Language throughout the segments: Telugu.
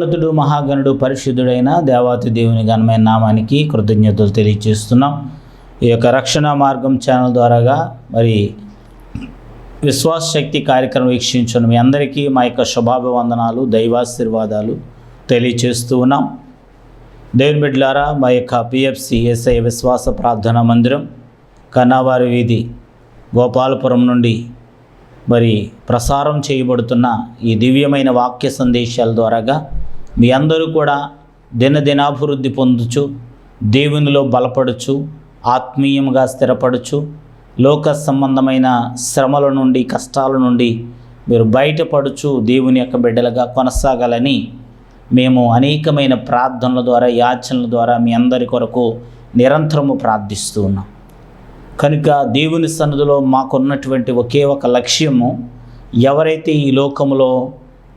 మహోన్నతుడు మహాగణుడు పరిశుద్ధుడైన దేవాతి దేవుని ఘనమైన నామానికి కృతజ్ఞతలు తెలియజేస్తున్నాం. ఈ యొక్క రక్షణ మార్గం ఛానల్ ద్వారాగా మరి విశ్వాస శక్తి కార్యక్రమం వీక్షించిన మీ అందరికీ మా యొక్క శుభాభివందనాలు దైవాశీర్వాదాలు తెలియజేస్తూ ఉన్నాం. దేవుని బిడ్లారా మా యొక్క పిఎఫ్సిఎస్ఐ విశ్వాస ప్రార్థనా మందిరం కన్నావారి వీధి గోపాలపురం నుండి మరి ప్రసారం చేయబడుతున్న ఈ దివ్యమైన వాక్య సందేశాల ద్వారాగా మీ అందరూ కూడా దినదినాభివృద్ధి పొందుచు దేవునిలో బలపడుచు ఆత్మీయంగా స్థిరపడుచు లోక సంబంధమైన శ్రమల నుండి కష్టాల నుండి మీరు బయటపడుచు దేవుని యొక్క బిడ్డలుగా కొనసాగాలని మేము అనేకమైన ప్రార్థనల ద్వారా యాచనల ద్వారా మీ అందరి కొరకు నిరంతరము ప్రార్థిస్తూ ఉన్నాం. కనుక దేవుని సన్నిధిలో మాకున్నటువంటి ఒకే ఒక లక్ష్యము ఎవరైతే ఈ లోకంలో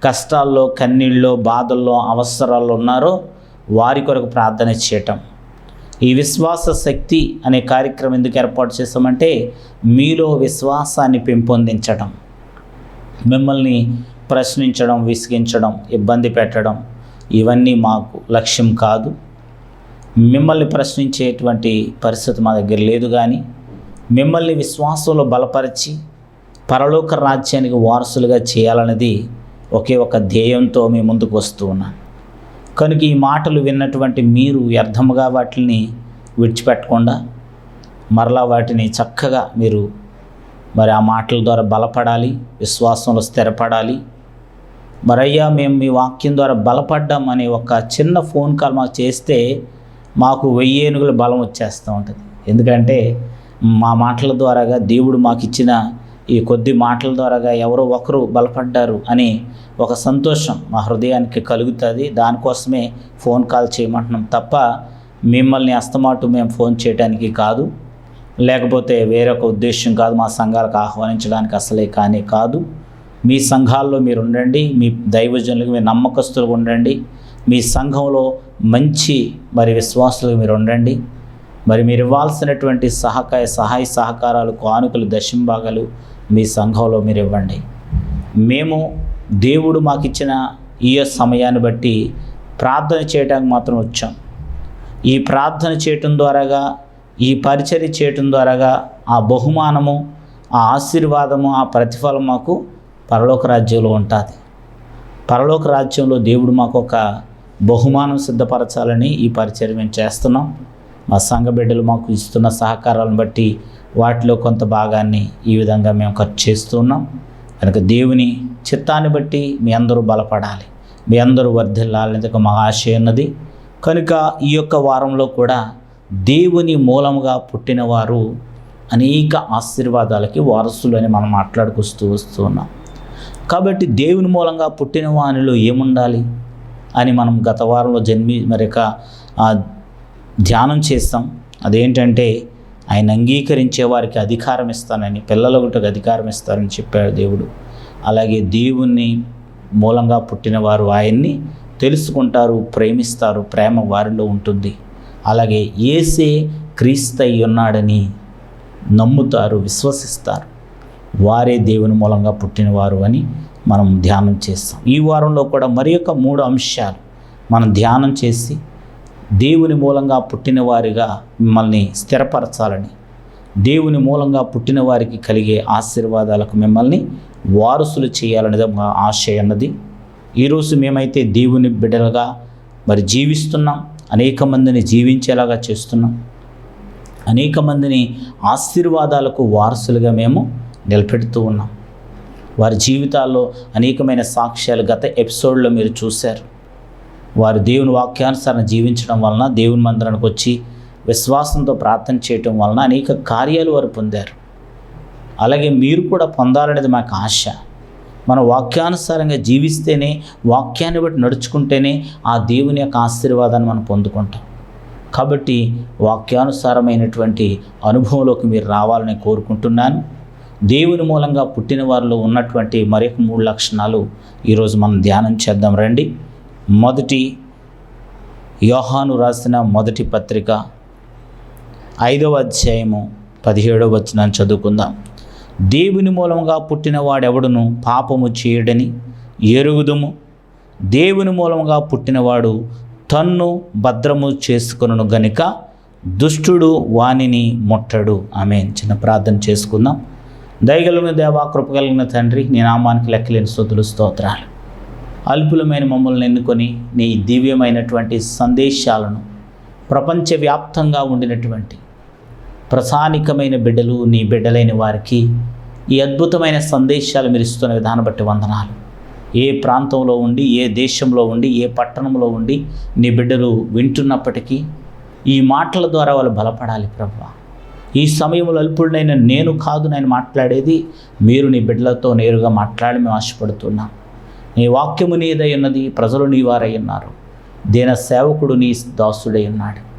కష్టాల్లో కన్నీళ్ళలో బాధల్లో అవసరాల్లో ఉన్నారో వారి కొరకు ప్రార్థన చేయటం. ఈ విశ్వాస శక్తి అనే కార్యక్రమం ఎందుకు ఏర్పాటు చేస్తామంటే మీలో విశ్వాసాన్ని పెంపొందించడం మిమ్మల్ని ప్రశ్నించడం విసిగించడం ఇబ్బంది పెట్టడం ఇవన్నీ మాకు లక్ష్యం కాదు. మిమ్మల్ని ప్రశ్నించేటువంటి పరిస్థితి మా దగ్గర లేదు కానీ మిమ్మల్ని విశ్వాసంలో బలపరిచి పరలోక రాజ్యానికి వారసులుగా చేయాలన్నది ఒకే ఒక ధ్యేయంతో మీ ముందుకు వస్తూ ఉన్నాను కనుక ఈ మాటలు విన్నటువంటి మీరు వ్యర్థముగా వాటిని విడిచిపెట్టకుండా మరలా వాటిని చక్కగా మీరు మరి ఆ మాటల ద్వారా బలపడాలి విశ్వాసంలో స్థిరపడాలి. మరయ్యా మేము మీ వాక్యం ద్వారా బలపడ్డాం అనే ఒక చిన్న ఫోన్ కాల్ మాకు చేస్తే మాకు వెయ్యి ఏనుగుల బలం వచ్చేస్తూ ఉంటుంది. ఎందుకంటే మా మాటల ద్వారాగా దేవుడు మాకు ఇచ్చిన ఈ కొద్ది మాటల ద్వారాగా ఎవరో ఒకరు బలపడ్డారు అని ఒక సంతోషం మా హృదయానికి కలుగుతుంది. దానికోసమే ఫోన్ కాల్ చేయమంటున్నాం తప్ప మిమ్మల్ని అస్తమాటు మేము ఫోన్ చేయడానికి కాదు. లేకపోతే వేరొక ఉద్దేశం కాదు మా సంఘాలకు ఆహ్వానించడానికి అసలే కానీ కాదు. మీ సంఘాల్లో మీరు ఉండండి మీ దైవజనులకు మీరు నమ్మకస్తులుగా ఉండండి మీ సంఘంలో మంచి మరి విశ్వాసులుగా మీరు ఉండండి. మరి మీరు ఇవ్వాల్సినటువంటి సహకాయ సహాయ సహకారాలు కానుకలు దశంభాగాలు మీ సంఘంలో మీరు ఇవ్వండి. మేము దేవుడు మాకు ఇచ్చిన ఈ సమయాన్ని బట్టి ప్రార్థన చేయడానికి మాత్రం వచ్చాం. ఈ ప్రార్థన చేయటం ద్వారాగా ఈ పరిచర్య చేయటం ద్వారాగా ఆ బహుమానము ఆ ఆశీర్వాదము ఆ ప్రతిఫలం మాకు పరలోక రాజ్యంలో ఉంటుంది. పరలోక రాజ్యంలో దేవుడు మాకు ఒక బహుమానం సిద్ధపరచాలని ఈ పరిచయం మేము చేస్తున్నాం. మా సంఘ బిడ్డలు మాకు ఇస్తున్న సహకారాలను బట్టి వాటిలో కొంత భాగాన్ని ఈ విధంగా మేము ఖర్చు చేస్తున్నాం కనుక దేవుని చిత్తాన్ని బట్టి మీ అందరూ బలపడాలి. మీ అందరూ వర్ధిల్లాలని ఒక మహాశయ ఉన్నది కనుక ఈ యొక్క వారంలో కూడా దేవుని మూలముగా పుట్టినవారు అనేక ఆశీర్వాదాలకి వారసులు అని మనం మాట్లాడుకొస్తూ వస్తూ ఉన్నాం. కాబట్టి దేవుని మూలంగా పుట్టిన వానిలో ఏముండాలి అని మనం గత వారంలో జన్మి మరొక ధ్యానం చేస్తాం. అదేంటంటే ఆయన అంగీకరించే వారికి అధికారం ఇస్తానని పిల్లల గుట్టకు అధికారం ఇస్తారని చెప్పాడు దేవుడు. అలాగే దేవుణ్ణి మూలంగా పుట్టిన వారు ఆయన్ని తెలుసుకుంటారు ప్రేమిస్తారు ప్రేమ వారిలో ఉంటుంది. అలాగే ఏసే క్రీస్తయి ఉన్నాడని నమ్ముతారు విశ్వసిస్తారు. వారే దేవుని మూలంగా పుట్టినవారు అని మనం ధ్యానం చేస్తాం. ఈ వారంలో కూడా మరి యొక్క మూడు అంశాలు మనం ధ్యానం చేసి దేవుని మూలంగా పుట్టిన వారిగా మిమ్మల్ని స్థిరపరచాలని దేవుని మూలంగా పుట్టిన వారికి కలిగే ఆశీర్వాదాలకు మిమ్మల్ని వారసులు చేయాలనేది మా ఆశ అన్నది. ఈరోజు మేమైతే దేవుని బిడ్డలుగా మరి జీవిస్తున్నాం. అనేక మందిని జీవించేలాగా చేస్తున్నాం. అనేక మందిని ఆశీర్వాదాలకు వారసులుగా మేము నిలబెడుతూ ఉన్నాం. వారి జీవితాల్లో అనేకమైన సాక్ష్యాలు గత ఎపిసోడ్లో మీరు చూశారు. వారు దేవుని వాక్యానుసరణ జీవించడం వలన దేవుని మందిరానికి వచ్చి విశ్వాసంతో ప్రార్థన చేయటం వలన అనేక కార్యాలు వారు పొందారు. అలాగే మీరు కూడా పొందాలనేది మాకు ఆశ. మన వాక్యానుసారంగా జీవిస్తేనే వాక్యాన్ని బట్టి నడుచుకుంటేనే ఆ దేవుని యొక్క ఆశీర్వాదాన్ని మనం పొందుకుంటాం. కాబట్టి వాక్యానుసారమైనటువంటి అనుభవంలోకి మీరు రావాలని కోరుకుంటున్నాను. దేవుని మూలంగా పుట్టిన వారిలో ఉన్నటువంటి మరొక మూడు లక్షణాలు ఈరోజు మనం ధ్యానం చేద్దాం రండి. మొదటి యోహాను రాసిన మొదటి పత్రిక ఐదవ అధ్యాయము పదిహేడవ వచనాన్ని చదువుకుందాం. దేవుని మూలంగా పుట్టిన వాడెవడును? పాపము చేయడని ఎరుగుదుము. దేవుని మూలముగా పుట్టినవాడు తన్ను భద్రము చేసుకొనును గనుక దుష్టుడు వానిని ముట్టడు. ఆమె చిన్న ప్రార్థన చేసుకుందాం. దయగలిగిన దేవా కృపగలిగిన తండ్రి నీ నామానికి లెక్కలేని స్థుతులు స్తోత్రాలు. అల్పులమైన మమ్మల్ని ఎన్నుకొని నీ దివ్యమైనటువంటి సందేశాలను ప్రపంచవ్యాప్తంగా ఉండినటువంటి ప్రసానికమైన బిడ్డలు నీ బిడ్డలైన వారికి ఈ అద్భుతమైన సందేశాలు మీరు ఇస్తున్న విధానం బట్టి వందనాలు. ఏ ప్రాంతంలో ఉండి ఏ దేశంలో ఉండి ఏ పట్టణంలో ఉండి నీ బిడ్డలు వింటున్నప్పటికీ ఈ మాటల ద్వారా వాళ్ళు బలపడాలి ప్రభు. ఈ సమయంలో అల్పుడినైన నేను కాదు నేను మాట్లాడేది మీరు నీ బిడ్డలతో నేరుగా మాట్లాడి మేము ఆశపడుతున్నాం. నీ వాక్యము నీదై ఉన్నది ప్రజలు నీ వారై ఉన్నారు. దీన సేవకుడు నీ దాసుడై ఉన్నాడు.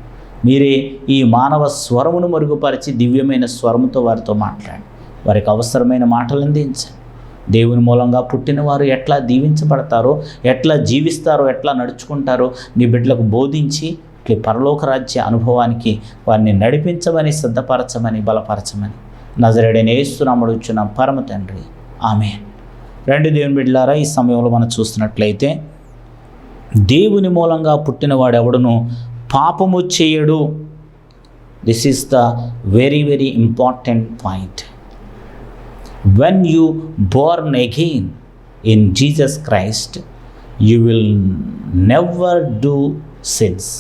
మీరే ఈ మానవ స్వరమును మరుగుపరిచి దివ్యమైన స్వరముతో వారితో మాట్లాడి. వారికి అవసరమైన మాటలు అందించండి. దేవుని మూలంగా పుట్టిన వారు ఎట్లా దీవించబడతారో ఎట్లా జీవిస్తారో ఎట్లా నడుచుకుంటారో నీ బిడ్డలకు బోధించి ఇట్లా పరలోక రాజ్య అనుభవానికి వారిని నడిపించమని సిద్ధపరచమని బలపరచమని. నజరడని ఏస్తున్నామడుచున్న పరమ తండ్రి. ఆమె రెండు దేవుని బిడ్డలారా ఈ సమయంలో మనం చూస్తున్నట్లయితే దేవుని మూలంగా పుట్టిన ఎవడును పాపము చేయడు. This is the very very important point when you born again in Jesus Christ you will never do sins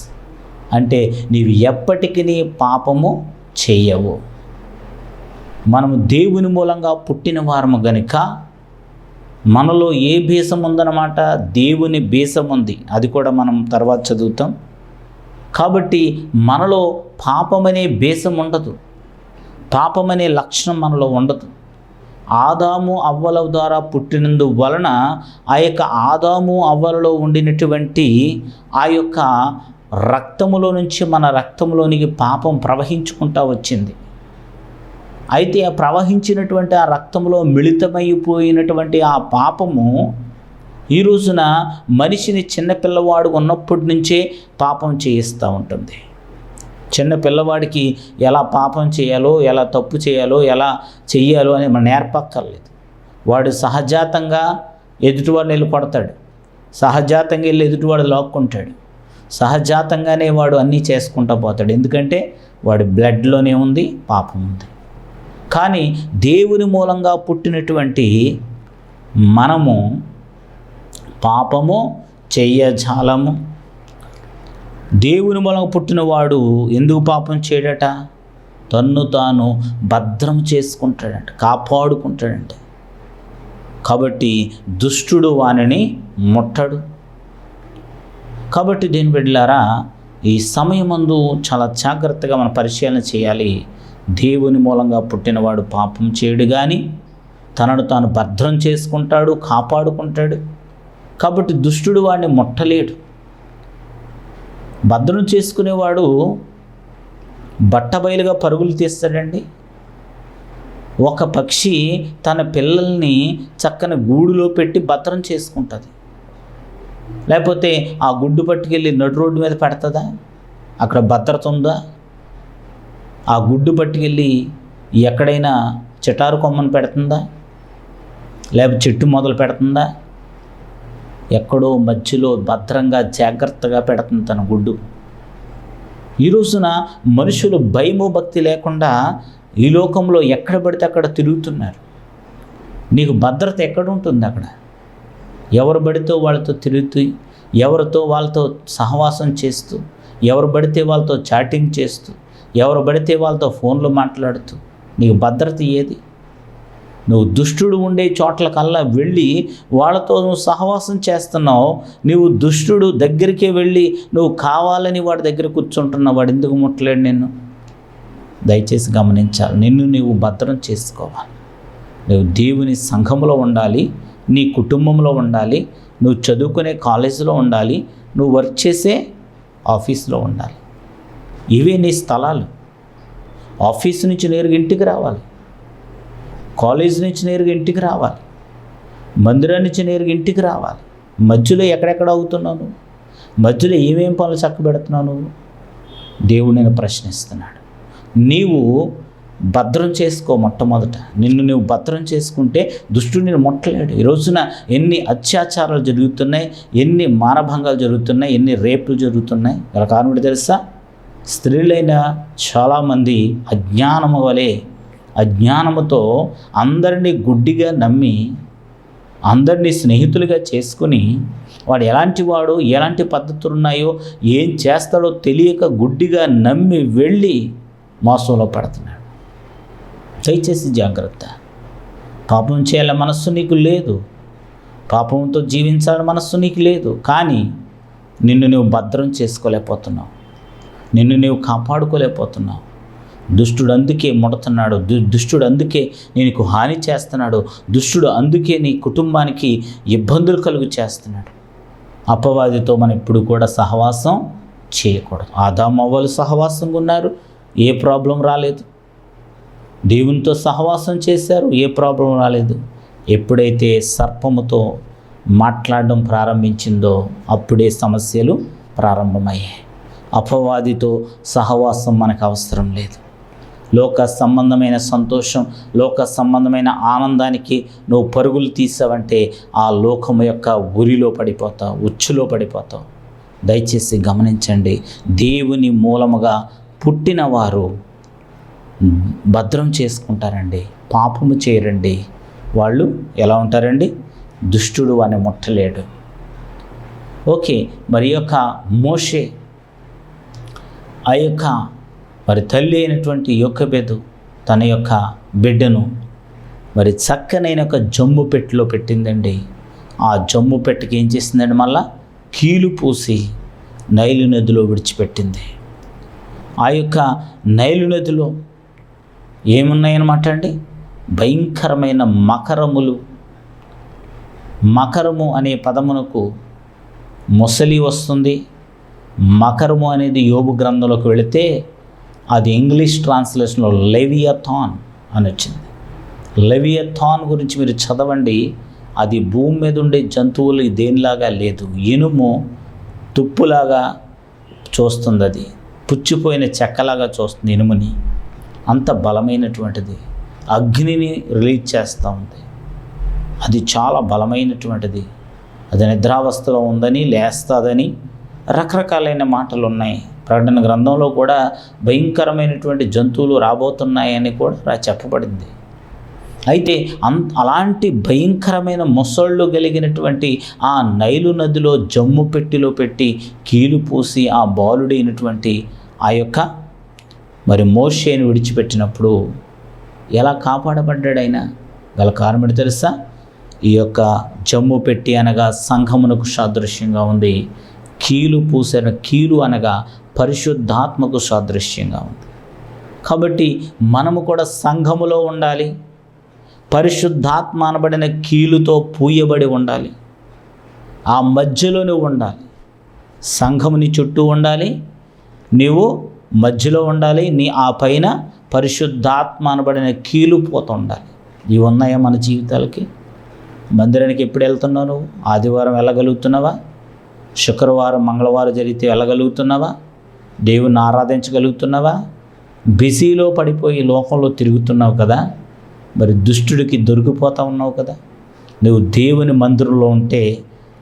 అంటే నీవు ఎప్పటికీ పాపము చేయవు. మనము దేవుని మూలంగా పుట్టిన వారము గనుక మనలో ఏ భేషం ఉందన్నమాట? దేవుని భేషం ఉంది. అది కూడా మనం తర్వాత చదువుతాం. కాబట్టి మనలో పాపమనే భేషం ఉండదు. పాపమనే లక్షణం మనలో ఉండదు. ఆదాము అవ్వల ద్వారా పుట్టినందు వలన ఆ యొక్క ఆదాము అవ్వలలో ఉండినటువంటి ఆ యొక్క రక్తములో నుంచి మన రక్తంలోనికి పాపం ప్రవహించుకుంటా వచ్చింది. అయితే ఆ ప్రవహించినటువంటి ఆ రక్తంలో మిళితమైపోయినటువంటి ఆ పాపము ఈ రోజున మనిషిని చిన్నపిల్లవాడు ఉన్నప్పటి నుంచే పాపం చేయిస్తూ ఉంటుంది. చిన్న పిల్లవాడికి ఎలా పాపం చేయాలో ఎలా తప్పు చేయాలో ఎలా చెయ్యాలో అని మనం నేర్పక్కర్లేదు. వాడు సహజాతంగా ఎదుటివాడు వెళ్ళి కొడతాడు సహజాతంగా వెళ్ళి ఎదుటివాడు లాక్కుంటాడు. సహజాతంగానే వాడు అన్నీ చేసుకుంటూ పోతాడు. ఎందుకంటే వాడి బ్లడ్లోనే ఉంది పాపం ఉంది. కానీ దేవుని మూలంగా పుట్టినటువంటి మనము పాపము చెయ్యజాలము. దేవుని మూలంగా పుట్టినవాడు ఎందుకు పాపం చేయడట? తన్ను తాను భద్రం చేసుకుంటాడంట కాపాడుకుంటాడంట. కాబట్టి దుష్టుడు వానిని ముట్టడు. కాబట్టి దీని బిడ్డలారా ఈ సమయమందు చాలా జాగ్రత్తగా మనం పరిశీలన చేయాలి. దేవుని మూలంగా పుట్టినవాడు పాపం చేయడు కానీ తనను తాను భద్రం చేసుకుంటాడు కాపాడుకుంటాడు. కాబట్టి దుష్టుడు వాడిని ముట్టలేడు. భద్రం చేసుకునేవాడు బట్టబయలుగా పరుగులు తీస్తాడండి. ఒక పక్షి తన పిల్లల్ని చక్కని గూడులో పెట్టి భద్రం చేసుకుంటుంది. లేకపోతే ఆ గుడ్డు పట్టుకెళ్ళి నడు రోడ్డు మీద పెడుతుందా? అక్కడ భద్రత ఉందా? ఆ గుడ్డు పట్టుకెళ్ళి ఎక్కడైనా చిటారు కొమ్మను పెడుతుందా? లేకపోతే చెట్టు మొదలు పెడుతుందా? ఎక్కడో మధ్యలో భద్రంగా జాగ్రత్తగా పెడుతుంది తన గుడ్డు. ఈ రోజున మనుషులు భయము భక్తి లేకుండా ఈ లోకంలో ఎక్కడ పడితే అక్కడ తిరుగుతున్నారు. నీకు భద్రత ఎక్కడ ఉంటుంది అక్కడ? ఎవరు పడితే వాళ్ళతో తిరుగుతూ ఎవరితో వాళ్ళతో సహవాసం చేస్తూ ఎవరు పడితే వాళ్ళతో చాటింగ్ చేస్తూ ఎవరు పడితే వాళ్ళతో ఫోన్లో మాట్లాడుతూ నీకు భద్రత ఏది? నువ్వు దుష్టుడు ఉండే చోట్లకల్లా వెళ్ళి వాళ్ళతో నువ్వు సహవాసం చేస్తున్నావు. నువ్వు దుష్టుడు దగ్గరికే వెళ్ళి నువ్వు కావాలని వాడి దగ్గర కూర్చుంటున్నావు. వాడు ఎందుకు ముట్టలేడు నిన్ను? దయచేసి గమనించాలి. నిన్ను నీవు భద్రం చేసుకోవాలి. నువ్వు దేవుని సంఘంలో ఉండాలి. నీ కుటుంబంలో ఉండాలి. నువ్వు చదువుకునే కాలేజీలో ఉండాలి. నువ్వు వర్క్ చేసే ఆఫీస్లో ఉండాలి. ఇవే నీ స్థలాలు. ఆఫీస్ నుంచి నేరుగా ఇంటికి రావాలి. కాలేజ్ నుంచి నేరుగా ఇంటికి రావాలి. మందిరం నుంచి నేరుగా ఇంటికి రావాలి. మధ్యలో ఎక్కడెక్కడ అవుతున్నాను మధ్యలో ఏమేం పనులు చక్కబెడుతున్నాను దేవుడు నేను ప్రశ్నిస్తున్నాడు. నీవు భద్రం చేసుకో మొట్టమొదట. నిన్ను నువ్వు భద్రం చేసుకుంటే దుష్టుడు నేను ముట్టలేడు. ఈ రోజున ఎన్ని అత్యాచారాలు జరుగుతున్నాయి ఎన్ని మానభంగాలు జరుగుతున్నాయి ఎన్ని రేపులు జరుగుతున్నాయి? గల కారణం తెలుసా? స్త్రీలైన చాలామంది అజ్ఞానము వలె అజ్ఞానముతో అందరినీ గుడ్డిగా నమ్మి అందరినీ స్నేహితులుగా చేసుకుని వాడు ఎలాంటి వాడు ఎలాంటి పద్ధతులు ఉన్నాయో ఏం చేస్తాడో తెలియక గుడ్డిగా నమ్మి వెళ్ళి మోసంలో పడుతున్నాడు. దయచేసి జాగ్రత్త. పాపం చేయాల మనస్సు నీకు లేదు. పాపంతో జీవించాలని మనస్సు నీకు లేదు. కానీ నిన్ను నువ్వు భద్రం చేసుకోలేకపోతున్నావు. నిన్ను నీవు కాపాడుకోలేకపోతున్నావు. దుష్టుడు అందుకే ముడుతున్నాడు. దు దుష్టుడు అందుకే నీకు హాని చేస్తున్నాడు. దుష్టుడు అందుకే నీ కుటుంబానికి ఇబ్బందులు కలుగు చేస్తున్నాడు. అపవాదితో మనం ఇప్పుడు కూడా సహవాసం చేయకూడదు. ఆదామవ్వలు సహవాసంగా ఉన్నారు. ఏ ప్రాబ్లం రాలేదు. దేవునితో సహవాసం చేశారు. ఏ ప్రాబ్లం రాలేదు. ఎప్పుడైతే సర్పముతో మాట్లాడడం ప్రారంభించిందో అప్పుడే సమస్యలు ప్రారంభమయ్యాయి. అపవాదితో సహవాసం మనకు అవసరం లేదు. లోక సంబంధమైన సంతోషం లోక సంబంధమైన ఆనందానికి నువ్వు పరుగులు తీసావంటే ఆ లోకము యొక్క ఉరిలో పడిపోతావు ఉచ్చులో పడిపోతావు. దయచేసి గమనించండి దేవుని మూలముగా పుట్టినవారు భద్రం చేసుకుంటారండి పాపము చేయరండి. వాళ్ళు ఎలా ఉంటారండి? దుష్టుడు అని ముట్టలేడు. ఓకే మరి యొక్క మోషే ఆ యొక్క మరి తల్లి అయినటువంటి యొక్కబెదు తన యొక్క బిడ్డను మరి చక్కనైన ఒక జమ్ము పెట్టెలో పెట్టిందండి. ఆ జమ్ము పెట్టెకి ఏం చేసిందండి మళ్ళా? కీలు పూసి నైలు నదిలో విడిచిపెట్టింది. ఆ యొక్క నైలు నదిలో ఏమున్నాయన్నమాట అండి? భయంకరమైన మకరములు. మకరము అనే పదమునకు ముసలి వస్తుంది. మకరము అనేది యోబు గ్రంథంలోకి వెళితే అది ఇంగ్లీష్ ట్రాన్స్లేషన్లో లెవియథాన్ అని వచ్చింది. లెవియథాన్ గురించి మీరు చదవండి అది భూమి మీద ఉండే జంతువులు దేనిలాగా లేదు. ఇనుము తుప్పులాగా చూస్తుంది అది పుచ్చిపోయిన చెక్కలాగా చూస్తుంది ఇనుముని. అంత బలమైనటువంటిది. అగ్నిని రిలీజ్ చేస్తూ ఉంది. అది చాలా బలమైనటువంటిది. అది నిద్రావస్థలో ఉందని లేస్తుందని రకరకాలైన మాటలు ఉన్నాయి ప్రకటన గ్రంథంలో కూడా భయంకరమైనటువంటి జంతువులు రాబోతున్నాయని కూడా చెప్పబడింది. అయితే అం అలాంటి భయంకరమైన మొసళ్ళు కలిగినటువంటి ఆ నైలు నదిలో జమ్ము పెట్టిలో పెట్టి కీలు పూసి ఆ బాలుడైనటువంటి ఆ యొక్క మరి మోషేను విడిచిపెట్టినప్పుడు ఎలా కాపాడబడ్డాడు ఆయన గల కారణం తెలుసా? ఈ యొక్క జమ్ము పెట్టి అనగా సంఘమునకు సాదృశ్యంగా ఉంది. కీలు పూసిన కీలు అనగా పరిశుద్ధాత్మకు సాదృశ్యంగా ఉంది. కాబట్టి మనము కూడా సంఘములో ఉండాలి. పరిశుద్ధాత్మ అనబడిన కీలుతో పూయబడి ఉండాలి. ఆ మధ్యలోనే ఉండాలి. సంఘముని చుట్టూ ఉండాలి. నీవు మధ్యలో ఉండాలి. నీ ఆ పైన పరిశుద్ధాత్మ అనబడిన కీలు పోతూ ఉండాలి. ఇవి ఉన్నాయా మన జీవితాలకి? మందిరానికి ఎప్పుడు వెళ్తున్నావు నువ్వు? ఆదివారం వెళ్ళగలుగుతున్నావా? శుక్రవారం మంగళవారం జరిగితే వెళ్ళగలుగుతున్నావా? దేవుణ్ణి ఆరాధించగలుగుతున్నావా? బిజీలో పడిపోయి లోకంలో తిరుగుతున్నావు కదా? మరి దుష్టుడికి దొరికిపోతా ఉన్నావు కదా? నువ్వు దేవుని మందిరంలో ఉంటే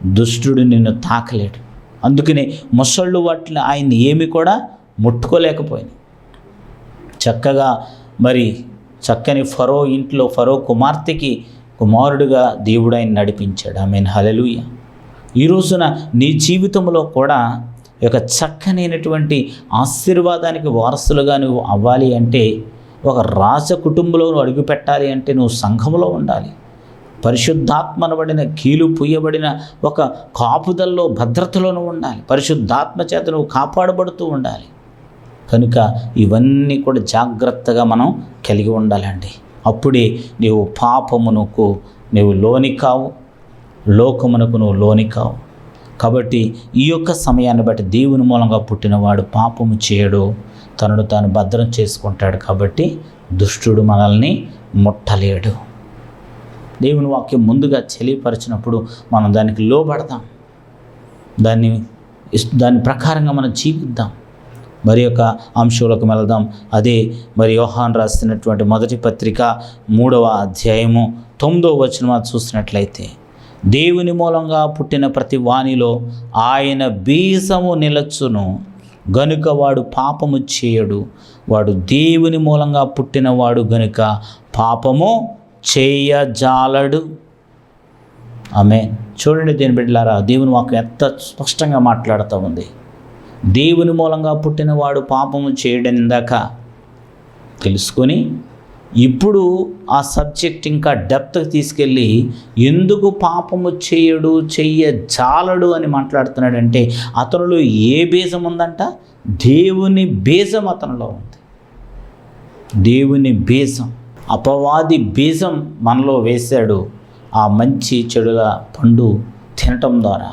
దుష్టుడు నిన్ను తాకలేడు. అందుకని ముసళ్ళు వాటిని ఆయన్ని ఏమి కూడా ముట్టుకోలేకపోయింది చక్కగా మరి చక్కని ఫరో ఇంట్లో ఫరో కుమార్తెకి కుమారుడుగా దేవుడు ఆయన నడిపించాడు. ఆమె హలలుయ ఈ రోజున నీ జీవితంలో కూడా ఒక చక్కనైనటువంటి ఆశీర్వాదానికి వారసులుగా నువ్వు అవ్వాలి అంటే ఒక రాజ కుటుంబంలో నువ్వు అడుగుపెట్టాలి అంటే నువ్వు సంఘంలో ఉండాలి. పరిశుద్ధాత్మనబడిన కీలు పూయబడిన ఒక కాపుదల్లో భద్రతలోనూ ఉండాలి. పరిశుద్ధాత్మ చేత నువ్వు కాపాడబడుతూ ఉండాలి. కనుక ఇవన్నీ కూడా జాగ్రత్తగా మనం కలిగి ఉండాలండి. అప్పుడే నీవు పాపమునకు నీవు లోని కావు. లోకమునకు నువ్వు లోని కావు. కాబట్టి ఈ యొక్క సమయాన్ని బట్టి దేవుని మూలంగా పుట్టినవాడు పాపము చేయడు. తనను తాను భద్రం చేసుకుంటాడు కాబట్టి దుష్టుడు మనల్ని ముట్టలేడు. దేవుని వాక్యం ముందుగా తెలియపరిచినప్పుడు మనం దానికి లోబడదాం. దాన్ని ఇస్- దాని ప్రకారంగా మనం జీవిద్దాం. మరి యొక్క అంశంలోకి వెళదాం. అదే మరి యోహాన్ రాసినటువంటి మొదటి పత్రిక మూడవ అధ్యాయము తొమ్మిదవ వచనం చూసినట్లయితే దేవుని మూలంగా పుట్టిన ప్రతి వాణిలో ఆయన బీజము నిలచును. గనుక వాడు పాపము చేయడు. వాడు దేవుని మూలంగా పుట్టినవాడు గనుక పాపము చేయజాలడు. ఆమె చూడండి దీని బిడ్డలారా దేవుని మాకు ఎంత స్పష్టంగా మాట్లాడుతూ ఉంది. దేవుని మూలంగా పుట్టినవాడు పాపము చేయడం ఇందాక తెలుసుకొని ఇప్పుడు ఆ సబ్జెక్ట్ ఇంకా డెప్త్కి తీసుకెళ్ళి ఎందుకు పాపము చేయడు చెయ్య జాలడు అని మాట్లాడుతున్నాడంటే అతనిలో ఏ బీజం ఉందంట? దేవుని బీజం అతనిలో ఉంది. దేవుని బీజం అపవాది బీజం మనలో వేశాడు. ఆ మంచి చెడుల పండు తినటం ద్వారా.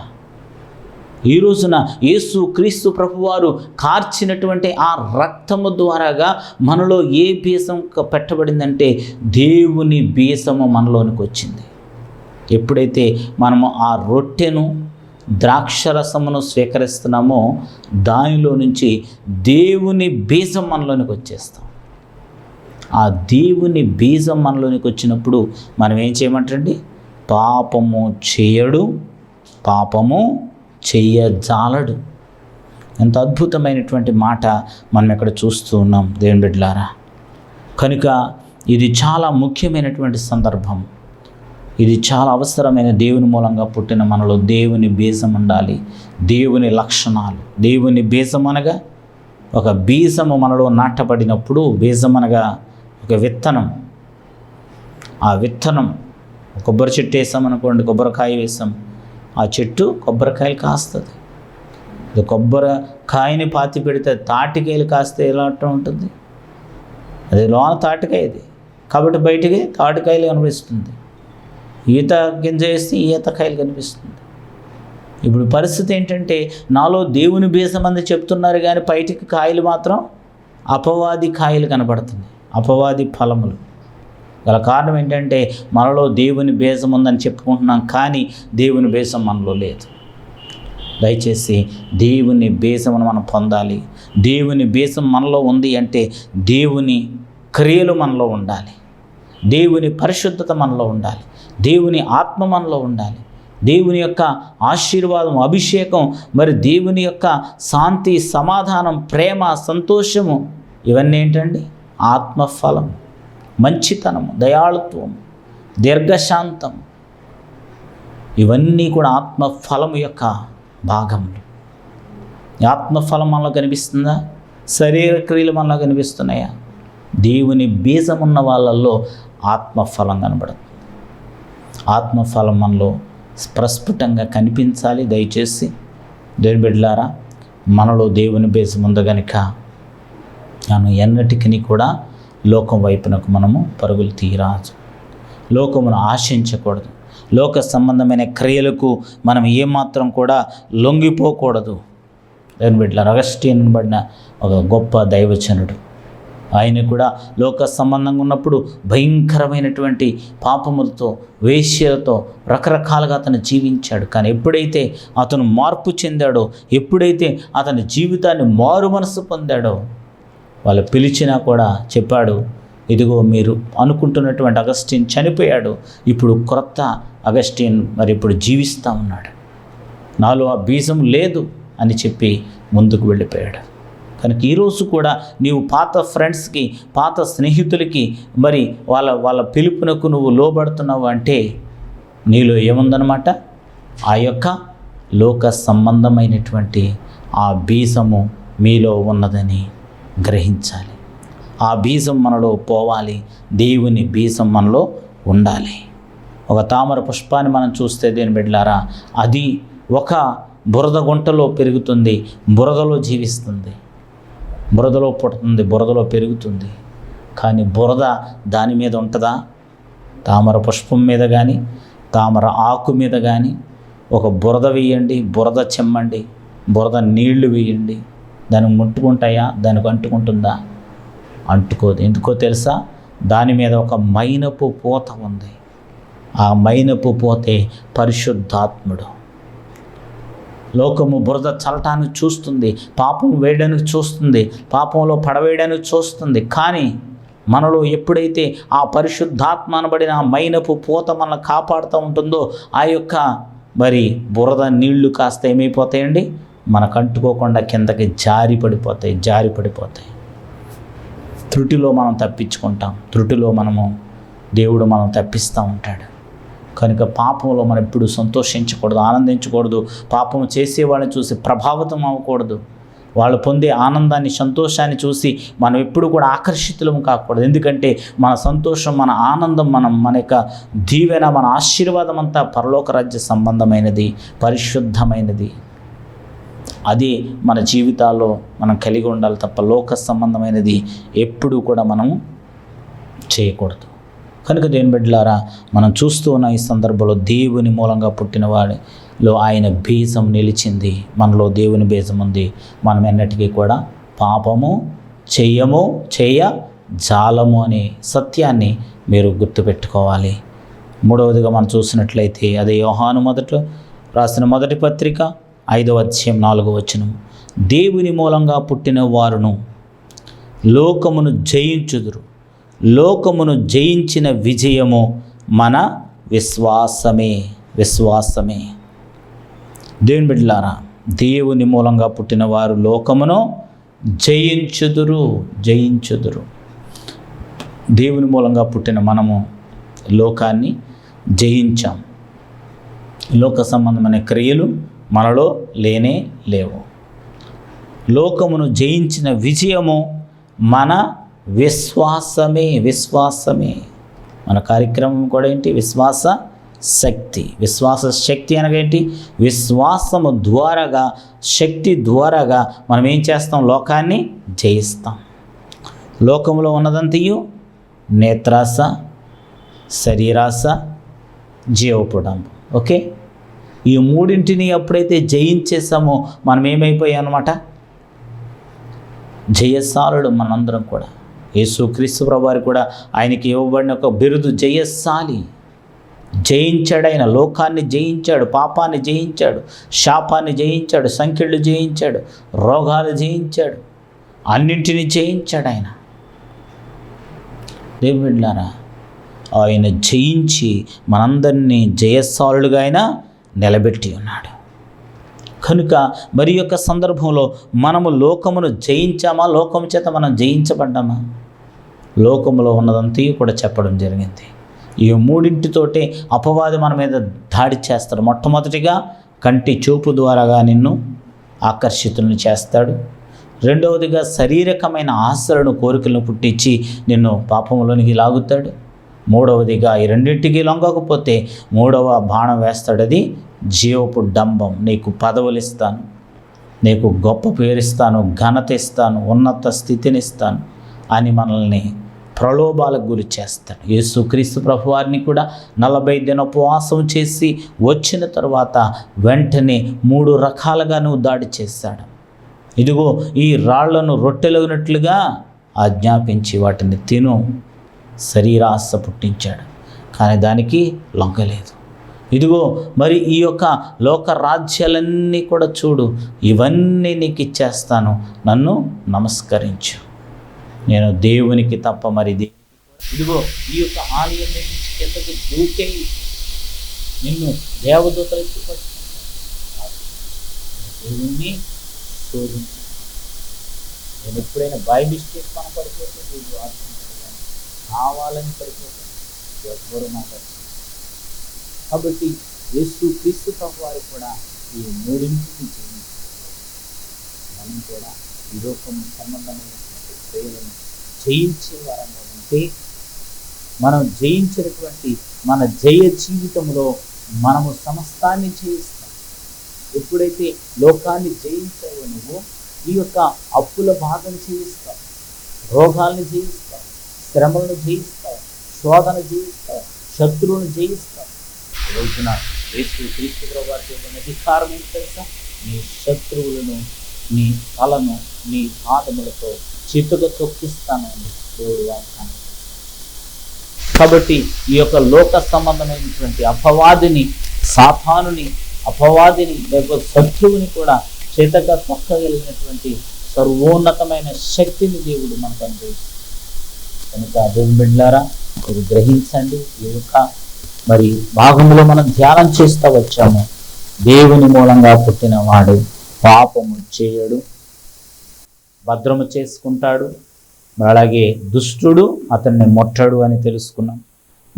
ఈ రోజున యేసు క్రీస్తు ప్రభువారు కార్చినటువంటి ఆ రక్తము ద్వారాగా మనలో ఏ బీజం పెట్టబడిందంటే దేవుని బీజము మనలోనికి వచ్చింది. ఎప్పుడైతే మనము ఆ రొట్టెను ద్రాక్షరసమును స్వీకరిస్తున్నామో దానిలో నుంచి దేవుని బీజం మనలోనికి వచ్చేస్తాం. ఆ దేవుని బీజం మనలోనికి వచ్చినప్పుడు మనం ఏం చేయమంటండి పాపము చేయడు పాపము చెయ్యజాలడు. ఎంత అద్భుతమైనటువంటి మాట మనం ఇక్కడ చూస్తూ ఉన్నాం దేవుని బిడ్డలారా. కనుక ఇది చాలా ముఖ్యమైనటువంటి సందర్భం. ఇది చాలా అవసరమైన దేవుని మూలంగా పుట్టిన మనలో దేవుని బీజం ఉండాలి. దేవుని లక్షణాలు. దేవుని బీజం అనగా ఒక బీజము మనలో నాటబడినప్పుడు బీజం అనగా ఒక విత్తనం. ఆ విత్తనం కొబ్బరి చెట్టు వేసాం అనుకోండి కొబ్బరికాయ వేసాం. ఆ చెట్టు కొబ్బరికాయలు కాస్తుంది. ఇది కొబ్బరికాయని పాతి పెడితే తాటికాయలు కాస్తే ఎలా ఉంటుంది? అది లోన తాటికాయ ఇది. కాబట్టి బయటికి తాటికాయలు కనిపిస్తుంది. ఈత గింజ వేస్తే ఈతకాయలు కనిపిస్తుంది. ఇప్పుడు పరిస్థితి ఏంటంటే నాలో దేవుని బీజమంది చెప్తున్నారు కానీ బయటికి కాయలు మాత్రం అపవాది కాయలు కనబడుతుంది అపవాది ఫలములు. గల కారణం ఏంటంటే మనలో దేవుని బీజం ఉందని చెప్పుకుంటున్నాం కానీ దేవుని బీజం మనలో లేదు. దయచేసి దేవుని బీజమును మనం పొందాలి. దేవుని బీజం మనలో ఉంది అంటే దేవుని క్రియలు మనలో ఉండాలి. దేవుని పరిశుద్ధత మనలో ఉండాలి. దేవుని ఆత్మ మనలో ఉండాలి. దేవుని యొక్క ఆశీర్వాదం అభిషేకం మరి దేవుని యొక్క శాంతి సమాధానం ప్రేమ సంతోషము ఇవన్నీ ఏంటండి? ఆత్మఫలం మంచితనము దయాళుత్వం దీర్ఘశాంతం ఇవన్నీ కూడా ఆత్మఫలము యొక్క భాగములు. ఆత్మఫలం మనలో కనిపిస్తుందా? శరీర క్రియలు మనలో కనిపిస్తున్నాయా? దేవుని బీజం ఉన్న వాళ్ళల్లో ఆత్మఫలం కనబడుతుంది ఆత్మఫలం మనలో ప్రస్ఫుటంగా కనిపించాలి దయచేసి. దేవుని బిడ్డలారా మనలో దేవుని బీజం ఉంది కనుక మనం ఎన్నటికీ కూడా లోకం వైపునకు మనము పరుగులు తీయరాదు. లోకమును ఆశించకూడదు. లోక సంబంధమైన క్రియలకు మనం ఏమాత్రం కూడా లొంగిపోకూడదు. దేవుని బిడ్డల రగస్టీనబడిన ఒక గొప్ప దైవచనుడు ఆయన కూడా లోక సంబంధంగా ఉన్నప్పుడు భయంకరమైనటువంటి పాపములతో వేశ్యలతో రకరకాలుగా అతను జీవించాడు. కానీ ఎప్పుడైతే అతను మార్పు చెందాడో ఎప్పుడైతే అతని జీవితాన్ని మారు మనసు పొందాడో వాళ్ళు పిలిచినా కూడా చెప్పాడు ఇదిగో మీరు అనుకుంటున్నటువంటి అగస్టిన్ చనిపోయాడు. ఇప్పుడు క్రొత్త అగస్టిన్ మరి ఇప్పుడు జీవిస్తూ ఉన్నాడు. నాలో ఆ బీజం లేదు అని చెప్పి ముందుకు వెళ్ళిపోయాడు. కనుక ఈరోజు కూడా నీవు పాత ఫ్రెండ్స్కి పాత స్నేహితులకి మరి వాళ్ళ వాళ్ళ పిలుపునకు నువ్వు లోబడుతున్నావు అంటే నీలో ఏముందనమాట ఆ యొక్క లోక సంబంధమైనటువంటి ఆ బీజము మీలో ఉన్నదని గ్రహించాలి. ఆ బీజం మనలో పోవాలి. దేవుని బీజం మనలో ఉండాలి. ఒక తామర పుష్పాన్ని మనం చూస్తే దేని బిడ్డలారా అది ఒక బురద గుంటలో పెరుగుతుంది బురదలో జీవిస్తుంది. బురదలో పుడుతుంది బురదలో పెరుగుతుంది. కానీ బురద దాని మీద ఉంటుందా? తామర పుష్పం మీద కానీ తామర ఆకు మీద కానీ ఒక బురద వేయండి బురద చెమ్మండి బురద నీళ్ళు వేయండి దానికి ముట్టుకుంటాయా? దానికి అంటుకుంటుందా? అంటుకోదు. ఎందుకో తెలుసా? దాని మీద ఒక మైనపు పూత ఉంది. ఆ మైనపు పోతే పరిశుద్ధాత్ముడు. లోకము బురద చల్లటానికి చూస్తుంది. పాపం వేయడానికి చూస్తుంది. పాపంలో పడవేయడానికి చూస్తుంది. కానీ మనలో ఎప్పుడైతే ఆ పరిశుద్ధాత్మ అనబడిన ఆ మైనపు పూత మనల్ని కాపాడుతూ ఉంటుందో ఆ యొక్క మరి బురద నీళ్ళు కాస్త ఏమైపోతాయండి? మనకు అంటుకోకుండా కిందకి జారి పడిపోతాయి జారి పడిపోతాయి. త్రుటిలో మనం తప్పించుకుంటాం త్రుటిలో మనము దేవుడు మనం తప్పిస్తూ ఉంటాడు. కనుక పాపంలో మనం ఎప్పుడు సంతోషించకూడదు ఆనందించకూడదు పాపం చేసేవాళ్ళని చూసి ప్రభావితం అవ్వకూడదు. వాళ్ళు పొందే ఆనందాన్ని సంతోషాన్ని చూసి మనం ఎప్పుడు కూడా ఆకర్షితులం కాకూడదు. ఎందుకంటే మన సంతోషం మన ఆనందం మనం మన యొక్క దీవెన మన ఆశీర్వాదం అంతా పరలోక రాజ్య సంబంధమైనది పరిశుద్ధమైనది. అది మన జీవితాల్లో మనం కలిగి ఉండాలి తప్ప లోక సంబంధమైనది ఎప్పుడూ కూడా మనం చేయకూడదు. కనుక దేని బిడ్డలారా మనం చూస్తూ ఉన్న ఈ సందర్భంలో దేవుని మూలంగా పుట్టిన వాడిలో ఆయన బీజం నిలిచింది. మనలో దేవుని బీజం ఉంది. మనం ఎన్నటికీ కూడా పాపము చెయ్యము చేయ జాలము అనే సత్యాన్ని మీరు గుర్తుపెట్టుకోవాలి. మూడవదిగా మనం చూసినట్లయితే అదే యోహాను మొదట రాసిన మొదటి పత్రిక ఐదవ అధ్యాయం నాలుగవ వచనం. దేవుని మూలంగా పుట్టిన వారును లోకమును జయించుదురు. లోకమును జయించిన విజయము మన విశ్వాసమే విశ్వాసమే. దేవుని బిడ్డలారా దేవుని మూలంగా పుట్టిన వారు లోకమును జయించుదురు జయించుదురు. దేవుని మూలంగా పుట్టిన మనము లోకాన్ని జయించాం. లోక సంబంధమైన క్రియలు మనలో లేనే లేవు. లోకమును జయించిన విజయము మన విశ్వాసమే విశ్వాసమే. మన కార్యక్రమం కూడా ఏంటి? విశ్వాస శక్తి. విశ్వాస శక్తి అనగా ఏంటి? విశ్వాసము ద్వారాగా శక్తి ద్వారాగా మనం ఏం చేస్తాం? లోకాన్ని జయిస్తాం. లోకంలో ఉన్నదంతయు నేత్రాస శరీరాస జీవపుడంబం ఓకే? ఈ మూడింటిని ఎప్పుడైతే జయించేసామో మనం ఏమైపోయాం అనమాట జయశాలుడు మనందరం కూడా. యేసు క్రీస్తు ప్రభువారు కూడా ఆయనకి ఇవ్వబడిన ఒక బిరుదు జయశాలి జయించాడు ఆయన. లోకాన్ని జయించాడు పాపాన్ని జయించాడు శాపాన్ని జయించాడు సంఖ్యలు జయించాడు రోగాలు జయించాడు అన్నింటినీ జయించాడు ఆయన. దేవుళ్ళారా ఆయన జయించి మనందరినీ జయశాలుడుగా ఆయన నిలబెట్టి ఉన్నాడు. కనుక మరి యొక్క సందర్భంలో మనము లోకమును జయించామా? లోకము చేత మనం జయించబడ్డామా? లోకములో ఉన్నదంతా కూడా చెప్పడం జరిగింది. ఈ మూడింటితోటే అపవాది మన మీద దాడి చేస్తాడు. మొట్టమొదటిగా కంటి చూపు ద్వారాగా నిన్ను ఆకర్షితులను చేస్తాడు. రెండవదిగా శారీరకమైన ఆశలను కోరికలను పుట్టించి నిన్ను పాపంలోనికి లాగుతాడు. మూడవదిగా ఈ రెండింటికి లొంగకపోతే మూడవ బాణం వేస్తాడు అది జీవపు డంబం. నీకు పదవులు ఇస్తాను నీకు గొప్ప పేరిస్తాను. ఘనత ఇస్తాను. ఉన్నత స్థితిని ఇస్తాను అని మనల్ని ప్రలోభాలకు గురి చేస్తాడు. యేసుక్రీస్తు ప్రభు వారిని కూడా నలభై దిన ఉపవాసం చేసి వచ్చిన తర్వాత వెంటనే మూడు రకాలుగా నువ్వు దాడి చేశాడు. ఇదిగో ఈ రాళ్ళను రొట్టెలగినట్లుగా ఆజ్ఞాపించి వాటిని తిను. శరీరాశ పుట్టించాడు. కానీ దానికి లొంగలేదు. ఇదిగో మరి ఈ యొక్క లోక రాజ్యాలన్నీ కూడా చూడు. ఇవన్నీ నీకు ఇచ్చేస్తాను. నన్ను నమస్కరించు. నేను దేవునికి తప్ప మరి ఇదిగో ఈ యొక్క ఆలయం నుంచి కిందకి దూకేయి. నిన్ను దేవదూతలు దేవుణ్ణి శోధించు నేను ఎప్పుడైనా బై మిస్టేక్ కనపడిపోతే కావాలని పడిపోతే ఎవ్వరు మాట్లాడుతుంది కాబట్టి యేసు క్రీస్తు వారు కూడా ఈ మూడింటిని మనం కూడా ఈ లోకం సంబంధమైనటువంటి క్రియలను జయించే వారంగా ఉంటే మనం జయించినటువంటి మన జయ జీవితంలో మనము సమస్తాన్ని జయిస్తాం. ఎప్పుడైతే లోకాన్ని జయించావో నువ్వు ఈ యొక్క అప్పుల బాధను జయిస్తావు. రోగాల్ని జయిస్తావు. శ్రమలను జయిస్తావు. శోధన జయిస్తావు. శత్రువును జయిస్తావు. ఈ రోజున క్రీస్తు క్రీస్తు ప్రభువారికి ఇవ్వబడిన అధికారం ఏంటి తెలుసా? నీ శత్రువులను నీ తలను నీ పాదములతో చితుగా తొక్కిస్తాను దేవుడు వాగ్దానం కాబట్టి ఈ యొక్క లోక సంబంధమైనటువంటి అపవాదిని సాతానుని అపవాదిని లేకపోతే శత్రువుని కూడా చేతగా తొక్కగలిగినటువంటి సర్వోన్నతమైన శక్తిని దేవుడు మనకు అనుభవిస్తాడు కనుక దేవుని బిడ్డారా మీరు గ్రహించండి ఈ యొక్క మరి భాగంలో మనం ధ్యానం చేస్తూ వచ్చాము. దేవుని మూలంగా పుట్టిన వాడు పాపము చేయడు భద్రము చేసుకుంటాడు మరి అలాగే దుష్టుడు అతన్ని ముట్టడు అని తెలుసుకున్నాం.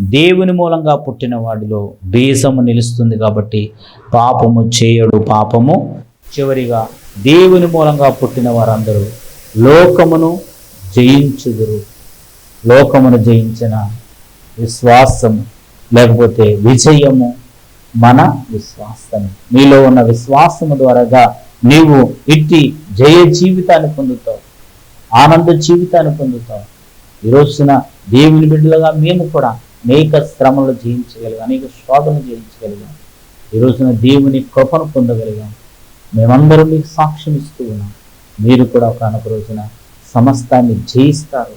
దేవుని మూలంగా పుట్టిన వాడిలో బీజము నిలుస్తుంది కాబట్టి పాపము చేయడు పాపము చివరిగా దేవుని మూలంగా పుట్టిన వారందరూ లోకమును జయించుదురు. లోకమును జయించిన విశ్వాసము లేకపోతే విజయము మన విశ్వాసము. నీలో ఉన్న విశ్వాసము ద్వారాగా నీవు ఇట్టి జయ జీవితాన్ని పొందుతావు ఆనంద జీవితాన్ని పొందుతావు. ఈ రోజున దేవుని బిడ్డలుగా మేము కూడా అనేక శ్రమలు జయించగలిగాం అనేక శోధనలు జయించగలిగాం. ఈ రోజున దేవుని కృపను పొందగలిగాం. మేమందరం మీకు సాక్ష్యం ఇస్తూ ఉన్నాం. మీరు కూడా ఒకనొక రోజున సమస్తాన్ని జయిస్తారు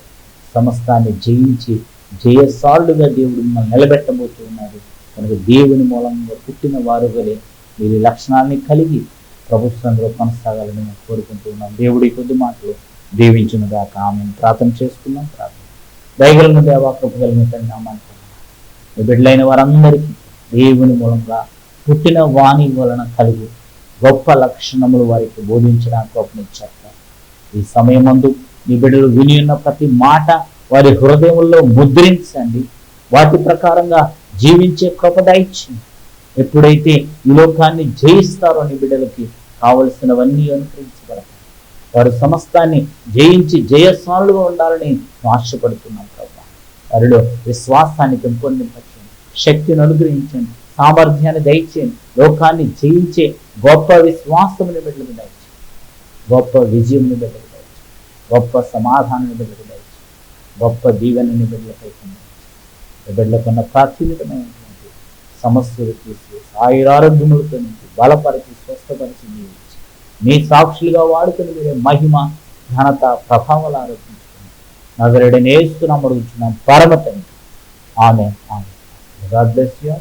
సమస్తాన్ని జయించి జయసాలుగా దేవుడు మిమ్మల్ని నిలబెట్టబోతూ ఉన్నాడు కనుక దేవుని మూలంగా పుట్టిన వారు వలె మీరు లక్షణాలని కలిగి ప్రభుత్వంలో కొనసాగాలని మేము కోరుకుంటూ ఉన్నాం. దేవుడి కొద్ది మాటలు దాకా ఆమెను. ప్రార్థన చేసుకున్నాం ప్రార్థన. దయగలను దేవా కృపగలను తండ్రి మీ బిడ్డలైన వారందరికీ దేవుని మూలంగా పుట్టిన వాణి వలన కలుగు గొప్ప లక్షణములు వారికి బోధించడానికి కృపనిచ్చారు ఈ సమయం ముందు నీ బిడ్డలు విని ఉన్న ప్రతి మాట వారి హృదయంలో ముద్రించండి. వాటి ప్రకారంగా జీవించే కృప ఎప్పుడైతే ఈ లోకాన్ని జయిస్తారో నీ బిడ్డలకి కావలసినవన్నీ అనుకరించగలరు వారు సమస్తాన్ని జయించి జయస్వాలుగా ఉండాలని ఆశపడుతున్నాం ప్రభా. వారిలో విశ్వాసాన్ని పెంపొందించండి శక్తిని అనుగ్రహించండి. సామర్థ్యాన్ని దయచేయండి. లోకాన్ని జయించే గొప్ప విశ్వాసముని బిడ్డలకు దయచేయండి. గొప్ప విజయంని బిడ్డలకు దయచేయండి. గొప్ప సమాధానాన్ని బిడ్డలకు గొప్ప దీవెనని బిడ్డలపై పొందండి. ఈ బిడ్డలకున్న ప్రాచుర్యమైనటువంటి సమస్యలు తీసి ఆయురారోగ్యములతో నుంచి బలపరిచి స్వస్థపరిచి జీవించి మీ సాక్షులుగా వాడుకుని మీరే మహిమ ఘనత ప్రభావాలు ఆరోపించుకుని నగరుడి నేస్తున్నాం అడుగుతున్నాం పరమ తండ్రి. ఆమె ఆమె గాడ్ బ్లెస్ యూ